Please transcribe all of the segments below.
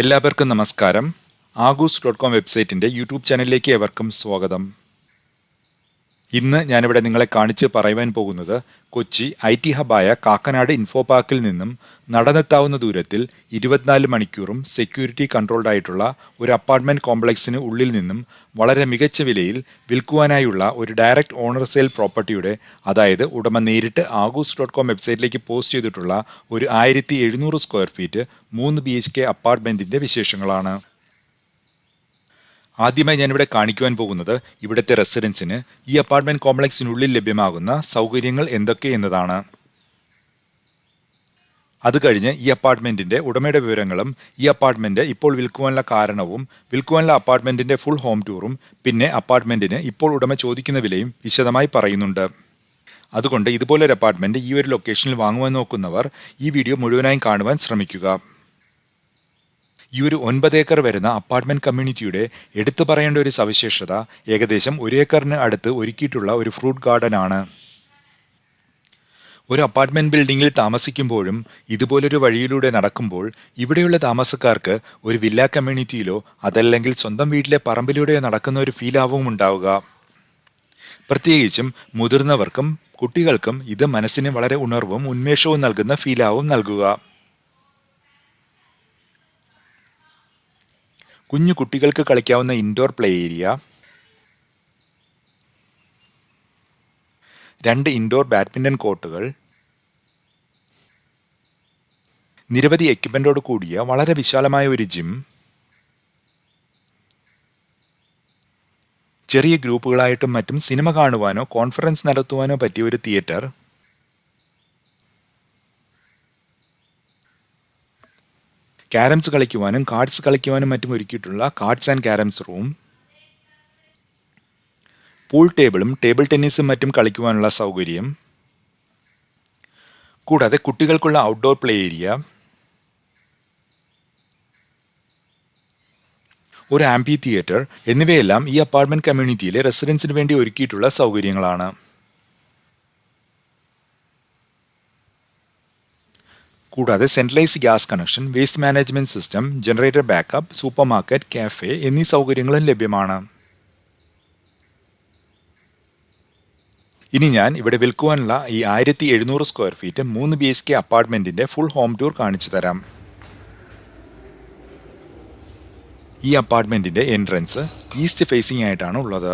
എല്ലാവർക്കും നമസ്കാരം. Aagoos dot com വെബ്സൈറ്റിന്റെ യൂട്യൂബ് ചാനലിലേക്ക് ഏവർക്കും സ്വാഗതം. ഇന്ന് ഞാനിവിടെ നിങ്ങളെ കാണിച്ച് പറയുവാൻ പോകുന്നത് കൊച്ചി ഐ ടി ഹബായ കാക്കനാട് ഇൻഫോ പാർക്കിൽ നിന്നും നടന്നെത്താവുന്ന ദൂരത്തിൽ ഇരുപത്തിനാല് മണിക്കൂറും സെക്യൂരിറ്റി കൺട്രോൾഡ് ആയിട്ടുള്ള ഒരു അപ്പാർട്ട്മെന്റ് കോംപ്ലക്സിന് ഉള്ളിൽ നിന്നും വളരെ മികച്ച വിലയിൽ വിൽക്കുവാനായുള്ള ഒരു ഡയറക്റ്റ് ഓണർ സെയിൽ പ്രോപ്പർട്ടിയുടെ അതായത് ഉടമ നേരിട്ട് ആഗൂസ് ഡോട്ട് കോം വെബ്സൈറ്റിലേക്ക് പോസ്റ്റ് ചെയ്തിട്ടുള്ള ഒരു ആയിരത്തി സ്ക്വയർ ഫീറ്റ് മൂന്ന് ബി എച്ച് കെ അപ്പാർട്ട്മെന്റിന്റെ വിശേഷങ്ങളാണ്. ആദ്യമായി ഞാനിവിടെ കാണിക്കുവാൻ പോകുന്നത് ഇവിടുത്തെ റെസിഡൻസിന് ഈ അപ്പാർട്ട്മെന്റ് കോംപ്ലക്സിനുള്ളിൽ ലഭ്യമാകുന്ന സൗകര്യങ്ങൾ എന്തൊക്കെ എന്നതാണ്. അത് കഴിഞ്ഞ് ഈ അപ്പാർട്ട്മെന്റിന്റെ ഉടമയുടെ വിവരങ്ങളും ഈ അപ്പാർട്ട്മെന്റ് ഇപ്പോൾ വിൽക്കുവാനുള്ള കാരണവും വിൽക്കുവാനുള്ള അപ്പാർട്ട്മെന്റിന്റെ ഫുൾ ഹോം ടൂറും പിന്നെ അപ്പാർട്ട്മെന്റിന് ഇപ്പോൾ ഉടമ ചോദിക്കുന്ന വിലയും വിശദമായി പറയുന്നുണ്ട്. അതുകൊണ്ട് ഇതുപോലൊരു അപ്പാർട്ട്മെന്റ് ഈ ഒരു ലൊക്കേഷനിൽ വാങ്ങുവാൻ നോക്കുന്നവർ ഈ വീഡിയോ മുഴുവനായും കാണുവാൻ ശ്രമിക്കുക. ഈ ഒരു ഒൻപത് ഏക്കർ വരുന്ന അപ്പാർട്ട്മെന്റ് കമ്മ്യൂണിറ്റിയുടെ എടുത്തു പറയേണ്ട ഒരു സവിശേഷത ഏകദേശം ഒരു ഏക്കറിന് അടുത്ത് ഒരുക്കിയിട്ടുള്ള ഒരു ഫ്രൂട്ട് ഗാർഡൻ ആണ്. ഒരു അപ്പാർട്ട്മെന്റ് ബിൽഡിങ്ങിൽ താമസിക്കുമ്പോഴും ഇതുപോലൊരു വഴിയിലൂടെ നടക്കുമ്പോൾ ഇവിടെയുള്ള താമസക്കാർക്ക് ഒരു വില്ല കമ്മ്യൂണിറ്റിയിലോ അതല്ലെങ്കിൽ സ്വന്തം വീട്ടിലെ പറമ്പിലൂടെയോ നടക്കുന്ന ഒരു ഫീലാവും ഉണ്ടാവുക. പ്രത്യേകിച്ചും മുതിർന്നവർക്കും കുട്ടികൾക്കും ഇത് മനസ്സിന് വളരെ ഉണർവും ഉന്മേഷവും നൽകുന്ന ഫീലാവും നൽകുക. കുഞ്ഞു കുട്ടികൾക്ക് കളിക്കാവുന്ന ഇൻഡോർ പ്ലേ ഏരിയ രണ്ട് ഇൻഡോർ ബാഡ്മിന്റൺ കോർട്ടുകൾ നിരവധി എക്യുപ്മെന്റോട് കൂടിയ വളരെ വിശാലമായ ഒരു ജിം ചെറിയ ഗ്രൂപ്പുകളായിട്ടും മറ്റും സിനിമ കാണുവാനോ കോൺഫറൻസ് നടത്തുവാനോ പറ്റിയ ഒരു തിയേറ്റർ ക്യാരംസ് കളിക്കുവാനും കാർഡ്സ് കളിക്കുവാനും മറ്റും ഒരുക്കിയിട്ടുള്ള cards and carroms room pool ടേബിളും ടേബിൾ ടെന്നീസും മറ്റും കളിക്കുവാനുള്ള സൗകര്യം. കൂടാതെ കുട്ടികൾക്കുള്ള ഔട്ട്ഡോർ പ്ലേ ഏരിയ ഒരു ആംപി തിയേറ്റർ എന്നിവയെല്ലാം ഈ അപ്പാർട്ട്മെന്റ് കമ്മ്യൂണിറ്റിയിലെ റെസിഡൻസിന് വേണ്ടി ഒരുക്കിയിട്ടുള്ള സൗകര്യങ്ങളാണ്. കൂടാതെ centralise gas connection waste management system generator backup supermarket cafe എന്നീ സൗകര്യങ്ങളും ലഭ്യമാണ്. ഇനി ഞാൻ ഇവിടെ വിൽക്കുവാനുള്ള ഈ ആയിരത്തി എഴുന്നൂറ് സ്ക്വയർ ഫീറ്റ് മൂന്ന് ബി എച്ച് കെ അപ്പാർട്ട്മെന്റിന്റെ ഫുൾ ഹോം ടൂർ കാണിച്ചു തരാം. ഈ അപ്പാർട്ട്മെന്റിന്റെ എൻട്രൻസ് ഈസ്റ്റ് ഫേസിംഗ് ആയിട്ടാണ് ഉള്ളത്.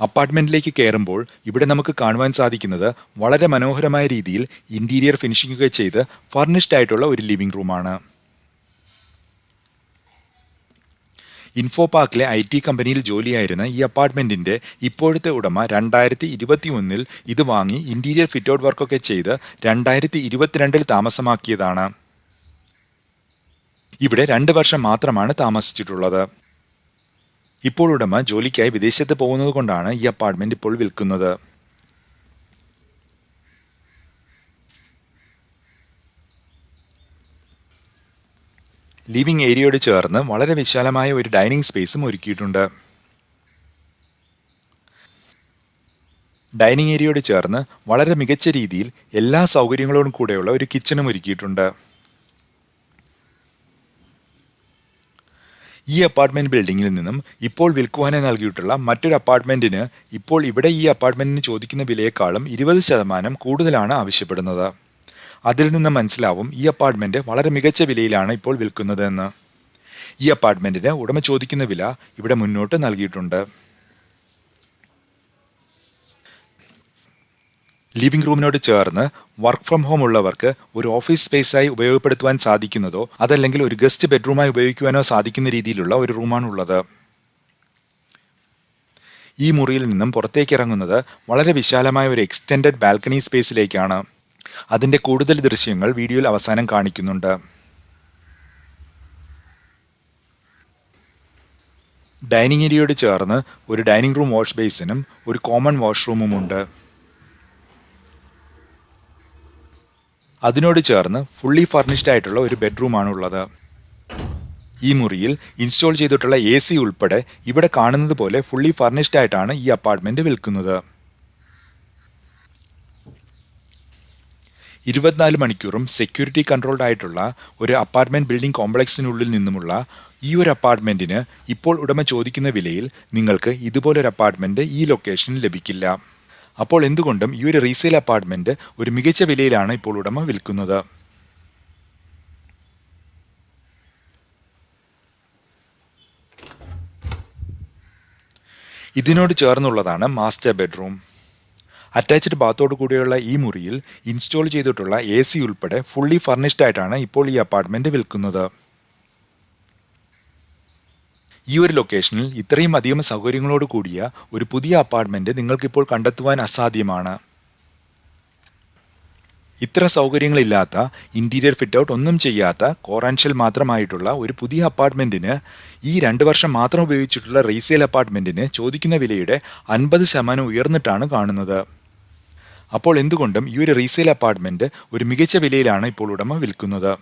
അപ്പാർട്ട്മെന്റിലേക്ക് കയറുമ്പോൾ ഇവിടെ നമുക്ക് കാണുവാൻ സാധിക്കുന്നത് വളരെ മനോഹരമായ രീതിയിൽ ഇന്റീരിയർ ഫിനിഷിംഗ് ചെയ്ത് ഫർണിഷ്ഡ് ആയിട്ടുള്ള ഒരു ലിവിംഗ് റൂമാണ് ഇൻഫോ പാർക്കിലെ ഐ ടി കമ്പനിയിൽ ജോലിയായിരുന്ന ഈ അപ്പാർട്ട്മെന്റിന്റെ ഇപ്പോഴത്തെ ഉടമ രണ്ടായിരത്തി ഇരുപത്തി ഒന്നിൽ ഇത് വാങ്ങി ഇന്റീരിയർ ഫിറ്റ് ഔട്ട് വർക്കൊക്കെ ചെയ്ത് രണ്ടായിരത്തി ഇരുപത്തിരണ്ടിൽ താമസമാക്കിയതാണ്. ഇവിടെ രണ്ട് വർഷം മാത്രമാണ് താമസിച്ചിട്ടുള്ളത്. ഇപ്പോൾ ഉടമ ജോലിക്കായി വിദേശത്ത് പോകുന്നത് കൊണ്ടാണ് ഈ അപ്പാർട്ട്മെന്റ് ഇപ്പോൾ വിൽക്കുന്നത്. ലിവിംഗ് ഏരിയയോട് ചേർന്ന് വളരെ വിശാലമായ ഒരു ഡൈനിങ് സ്പേസും ഒരുക്കിയിട്ടുണ്ട്. ഡൈനിങ് ഏരിയയോട് ചേർന്ന് വളരെ മികച്ച രീതിയിൽ എല്ലാ സൗകര്യങ്ങളോടും കൂടെയുള്ള ഒരു കിച്ചണും ഒരുക്കിയിട്ടുണ്ട്. ഈ അപ്പാർട്ട്മെന്റ് ബിൽഡിംഗിൽ നിന്നും ഇപ്പോൾ വിൽക്കുവാനെ നൽകിയിട്ടുള്ള മറ്റൊരു അപ്പാർട്ട്മെന്റിന് ഇപ്പോൾ ഇവിടെ ഈ അപ്പാർട്ട്മെന്റിന് ചോദിക്കുന്ന വിലയേക്കാളും ഇരുപത് ശതമാനം കൂടുതലാണ് ആവശ്യപ്പെടുന്നത്. അതിൽ നിന്ന് മനസ്സിലാവും ഈ അപ്പാർട്ട്മെന്റ് വളരെ മികച്ച വിലയിലാണ് ഇപ്പോൾ വിൽക്കുന്നതെന്ന്. ഈ അപ്പാർട്ട്മെന്റിന് ഉടമ ചോദിക്കുന്ന വില ഇവിടെ മുന്നോട്ട് നൽകിയിട്ടുണ്ട്. ലിവിംഗ് റൂമിനോട് ചേർന്ന് വർക്ക് ഫ്രം ഹോം ഉള്ളവർക്ക് ഒരു ഓഫീസ് സ്പേസായി ഉപയോഗപ്പെടുത്തുവാൻ സാധിക്കുന്നതോ അതല്ലെങ്കിൽ ഒരു ഗസ്റ്റ് ബെഡ്റൂമായി ഉപയോഗിക്കുവാനോ സാധിക്കുന്ന രീതിയിലുള്ള ഒരു റൂമാണുള്ളത്. ഈ മുറിയിൽ നിന്നും പുറത്തേക്ക് ഇറങ്ങുന്നത് വളരെ വിശാലമായ ഒരു എക്സ്റ്റെൻഡഡ് ബാൽക്കണി സ്പേസിലേക്കാണ് അതിന്റെ കൂടുതൽ ദൃശ്യങ്ങൾ വീഡിയോയിൽ അവസാനം കാണിക്കുന്നുണ്ട്. ഡൈനിങ് ഏരിയയോട് ചേർന്ന് ഒരു ഡൈനിങ് റൂം വാഷ് ബേസിനും ഒരു കോമൺ വാഷ്റൂമും ഉണ്ട്. അതിനോട് ചേർന്ന് ഫുള്ളി ഫർണിഷ്ഡ് ആയിട്ടുള്ള ഒരു ബെഡ്റൂമാണ് ഉള്ളത്. ഈ മുറിയിൽ ഇൻസ്റ്റാൾ ചെയ്തിട്ടുള്ള എ സി ഉൾപ്പെടെ ഇവിടെ കാണുന്നത് പോലെ ഫുള്ളി ഫർണിഷ്ഡ് ആയിട്ടാണ് ഈ അപ്പാർട്ട്മെന്റ് വിൽക്കുന്നത്. ഇരുപത്തിനാല് മണിക്കൂറും സെക്യൂരിറ്റി കൺട്രോൾഡ് ആയിട്ടുള്ള ഒരു അപ്പാർട്ട്മെന്റ് ബിൽഡിംഗ് കോംപ്ലക്സിനുള്ളിൽ നിന്നുമുള്ള ഈ ഒരു അപ്പാർട്ട്മെന്റിന് ഇപ്പോൾ ഉടമ ചോദിക്കുന്ന വിലയിൽ നിങ്ങൾക്ക് ഇതുപോലൊരു അപ്പാർട്ട്മെന്റ് ഈ ലൊക്കേഷനിൽ ലഭിക്കില്ല. അപ്പോൾ എന്തുകൊണ്ടും ഈ ഒരു റീസെയിൽ അപ്പാർട്ട്മെന്റ് ഒരു മികച്ച വിലയിലാണ് ഇപ്പോൾ ഉടമ വിൽക്കുന്നത്. ഇതിനോട് ചേർന്നുള്ളതാണ് മാസ്റ്റർ ബെഡ്റൂം അറ്റാച്ച്ഡ് ബാത്തോട് കൂടിയുള്ള ഈ മുറിയിൽ ഇൻസ്റ്റാൾ ചെയ്തിട്ടുള്ള എ സി ഉൾപ്പെടെ ഫുള്ളി ഫർണിഷ്ഡ് ആയിട്ടാണ് ഇപ്പോൾ ഈ അപ്പാർട്ട്മെന്റ് വിൽക്കുന്നത്. ഈ ഒരു ലൊക്കേഷനിൽ ഇത്രയും അധികം സൗകര്യങ്ങളോട് കൂടിയ ഒരു പുതിയ അപ്പാർട്ട്മെന്റ് നിങ്ങൾക്കിപ്പോൾ കണ്ടെത്തുവാൻ അസാധ്യമാണ്. ഇത്ര സൗകര്യങ്ങളില്ലാത്ത ഇന്റീരിയർ ഫിറ്റ് ഔട്ട് ഒന്നും ചെയ്യാത്ത കോറാൻഷ്യൽ മാത്രമായിട്ടുള്ള ഒരു പുതിയ അപ്പാർട്ട്മെന്റിന് ഈ രണ്ട് വർഷം മാത്രം ഉപയോഗിച്ചിട്ടുള്ള റീസെയിൽ അപ്പാർട്ട്മെന്റിന് ചോദിക്കുന്ന വിലയുടെ അൻപത് ശതമാനം ഉയർന്നിട്ടാണ് കാണുന്നത്. അപ്പോൾ എന്തുകൊണ്ടും ഈ ഒരു റീസെയിൽ അപ്പാർട്ട്മെന്റ് ഒരു മികച്ച വിലയിലാണ് ഇപ്പോൾ ഉടമ വിൽക്കുന്നത്.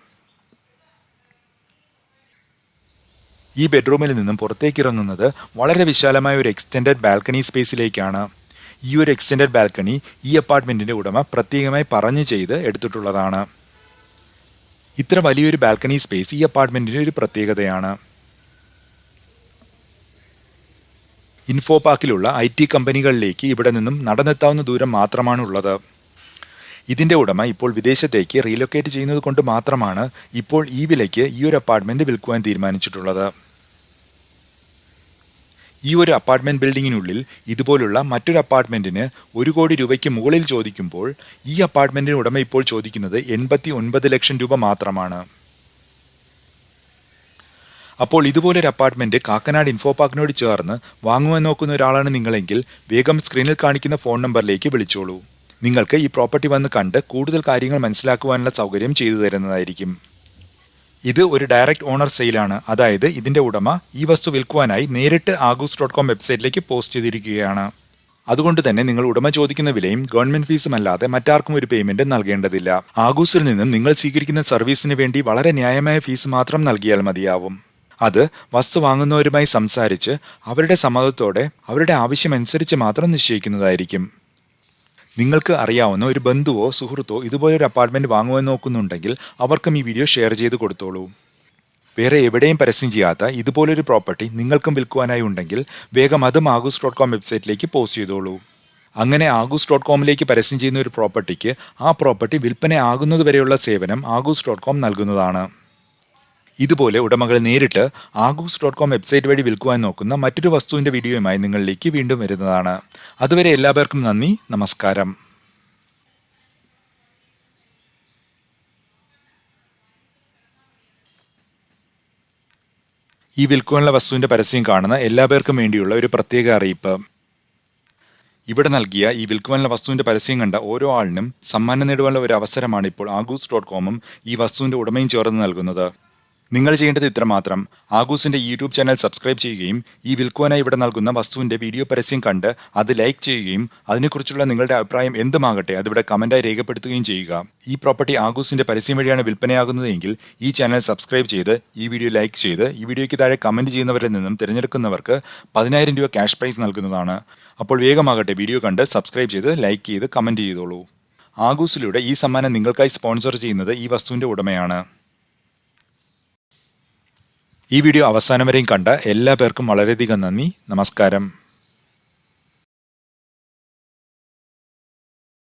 ഈ ബെഡ്റൂമിൽ നിന്നും പുറത്തേക്ക് ഇറങ്ങുന്നത് വളരെ വിശാലമായ ഒരു എക്സ്റ്റെൻഡഡ് ബാൽക്കണി സ്പേസിലേക്കാണ് ഈ ഒരു എക്സ്റ്റെൻഡഡ് ബാൽക്കണി ഈ അപ്പാർട്ട്മെന്റിന്റെ ഉടമ പ്രത്യേകമായി പറഞ്ഞു ചെയ്ത് എടുത്തിട്ടുള്ളതാണ്. ഇത്ര വലിയൊരു ബാൽക്കണി സ്പേസ് ഈ അപ്പാർട്ട്മെന്റിന്റെ ഒരു പ്രത്യേകതയാണ്. ഇൻഫോ പാർക്കിലുള്ള ഐ ടി കമ്പനികളിലേക്ക് ഇവിടെ നിന്നും നടന്നെത്താവുന്ന ദൂരം മാത്രമാണ് ഉള്ളത് ഇതിന്റെ ഉടമ ഇപ്പോൾ വിദേശത്തേക്ക് റീലൊക്കേറ്റ് ചെയ്യുന്നത് കൊണ്ട് മാത്രമാണ് ഇപ്പോൾ ഈ വിലയ്ക്ക് ഈ ഒരു അപ്പാർട്ട്മെന്റ് വിൽക്കുവാൻ തീരുമാനിച്ചിട്ടുള്ളത്. ഈ ഒരു അപ്പാർട്ട്മെന്റ് ബിൽഡിങ്ങിനുള്ളിൽ ഇതുപോലുള്ള മറ്റൊരു അപ്പാർട്ട്മെന്റിന് ഒരു കോടി രൂപയ്ക്ക് മുകളിൽ ചോദിക്കുമ്പോൾ ഈ അപ്പാർട്ട്മെന്റിന് ഉടമ ഇപ്പോൾ ചോദിക്കുന്നത് എൺപത്തി ഒൻപത് ലക്ഷം രൂപ മാത്രമാണ്. അപ്പോൾ ഇതുപോലൊരു അപ്പാർട്ട്മെന്റ് കാക്കനാട് ഇൻഫോ പാർക്കിനോട് ചേർന്ന് വാങ്ങുവാൻ നോക്കുന്ന ഒരാളാണ് നിങ്ങളെങ്കിൽ വേഗം സ്ക്രീനിൽ കാണിക്കുന്ന ഫോൺ നമ്പറിലേക്ക് വിളിച്ചോളൂ. നിങ്ങൾക്ക് ഈ പ്രോപ്പർട്ടി വന്ന് കണ്ട് കൂടുതൽ കാര്യങ്ങൾ മനസ്സിലാക്കുവാനുള്ള സൗകര്യം ചെയ്തു തരുന്നതായിരിക്കും. ഇത് ഒരു ഡയറക്റ്റ് ഓണർ സെയിലാണ് അതായത് ഇതിന്റെ ഉടമ ഈ വസ്തു വിൽക്കുവാനായി നേരിട്ട് ആഗൂസ് ഡോട്ട് കോം വെബ്സൈറ്റിലേക്ക് പോസ്റ്റ് ചെയ്തിരിക്കുകയാണ്. അതുകൊണ്ട് തന്നെ നിങ്ങൾ ഉടമ ചോദിക്കുന്ന വിലയും ഗവൺമെന്റ് ഫീസും അല്ലാതെ മറ്റാർക്കും ഒരു പേയ്മെന്റ് നൽകേണ്ടതില്ല. ആഗൂസിൽ നിന്നും നിങ്ങൾ സ്വീകരിക്കുന്ന സർവീസിന് വേണ്ടി വളരെ ന്യായമായ ഫീസ് മാത്രം നൽകിയാൽ മതിയാവും. അത് വസ്തു വാങ്ങുന്നവരുമായി സംസാരിച്ച് അവരുടെ സമ്മതത്തോടെ അവരുടെ ആവശ്യമനുസരിച്ച് മാത്രം നിശ്ചയിക്കുന്നതായിരിക്കും. നിങ്ങൾക്ക് അറിയാവുന്ന ഒരു ബന്ധുവോ സുഹൃത്തോ ഇതുപോലൊരു അപ്പാർട്ട്മെന്റ് വാങ്ങുവാൻ നോക്കുന്നുണ്ടെങ്കിൽ അവർക്കും ഈ വീഡിയോ ഷെയർ ചെയ്ത് കൊടുത്തോളൂ. വേറെ എവിടെയും പരസ്യം ചെയ്യാത്ത ഇതുപോലൊരു പ്രോപ്പർട്ടി നിങ്ങൾക്കും വിൽക്കുവാനായി ഉണ്ടെങ്കിൽ വേഗം അതും ആഗൂസ് ഡോട്ട് കോം വെബ്സൈറ്റിലേക്ക് പോസ്റ്റ് ചെയ്തോളൂ. അങ്ങനെ ആഗൂസ് ഡോട്ട് കോമിലേക്ക് പരസ്യം ചെയ്യുന്ന ഒരു പ്രോപ്പർട്ടിക്ക് ആ പ്രോപ്പർട്ടി വിൽപ്പന ആകുന്നത് വരെയുള്ള സേവനം ആഗൂസ് ഡോട്ട് കോം നൽകുന്നതാണ്. ഇതുപോലെ ഉടമകൾ നേരിട്ട് ആഗൂസ് ഡോട്ട് കോം വെബ്സൈറ്റ് വഴി വിൽക്കുവാൻ നോക്കുന്ന മറ്റൊരു വസ്തുവിന്റെ വീഡിയോയുമായി നിങ്ങളിലേക്ക് വീണ്ടും വരുന്നതാണ്. അതുവരെ എല്ലാവർക്കും നന്ദി. നമസ്കാരം. ഈ വിൽക്കുവാനുള്ള വസ്തുവിന്റെ പരസ്യം കാണുന്ന എല്ലാ പേർക്കും വേണ്ടിയുള്ള ഒരു പ്രത്യേക അറിയിപ്പ്. ഇവിടെ നൽകിയ ഈ വിൽക്കുവാനുള്ള വസ്തുവിന്റെ പരസ്യം കണ്ട ഓരോ ആളിനും സമ്മാനം നേടുവാനുള്ള ഒരു അവസരമാണ് ഇപ്പോൾ ആഗൂസ് ഡോട്ട് കോമും ഈ വസ്തുവിന്റെ ഉടമയും ചേർന്ന് നൽകുന്നത്. നിങ്ങൾ ചെയ്യേണ്ടത് ഇത്രമാത്രം. ആഗൂസിന്റെ യൂട്യൂബ് ചാനൽ സബ്സ്ക്രൈബ് ചെയ്യുകയും ഈ വിൽക്കുവാനായി ഇവിടെ നൽകുന്ന വസ്തുവിന്റെ വീഡിയോ പരസ്യം കണ്ട് അത് ലൈക്ക് ചെയ്യുകയും അതിനെക്കുറിച്ചുള്ള നിങ്ങളുടെ അഭിപ്രായം എന്തുമാകട്ടെ അതിവിടെ കമന്റായി രേഖപ്പെടുത്തുകയും ചെയ്യുക. ഈ പ്രോപ്പർട്ടി ആഗൂസിന്റെ പരസ്യം വഴിയാണ് വിൽപ്പനയാകുന്നതെങ്കിൽ ഈ ചാനൽ സബ്സ്ക്രൈബ് ചെയ്ത് ഈ വീഡിയോ ലൈക്ക് ചെയ്ത് ഈ വീഡിയോയ്ക്ക് താഴെ കമന്റ് ചെയ്യുന്നവരിൽ നിന്നും തിരഞ്ഞെടുക്കുന്നവർക്ക് പതിനായിരം രൂപ ക്യാഷ് പ്രൈസ് നൽകുന്നതാണ്. അപ്പോൾ വേഗമാകട്ടെ വീഡിയോ കണ്ട് സബ്സ്ക്രൈബ് ചെയ്ത് ലൈക്ക് ചെയ്ത് കമന്റ് ചെയ്തോളൂ. ആഗൂസിലൂടെ ഈ സമ്മാനം നിങ്ങൾക്കായി സ്പോൺസർ ചെയ്യുന്നത് ഈ വസ്തുവിന്റെ ഉടമയാണ്. ഈ വീഡിയോ അവസാനം വരെയും കണ്ട എല്ലാ പേർക്കും വളരെയധികം നന്ദി. നമസ്കാരം.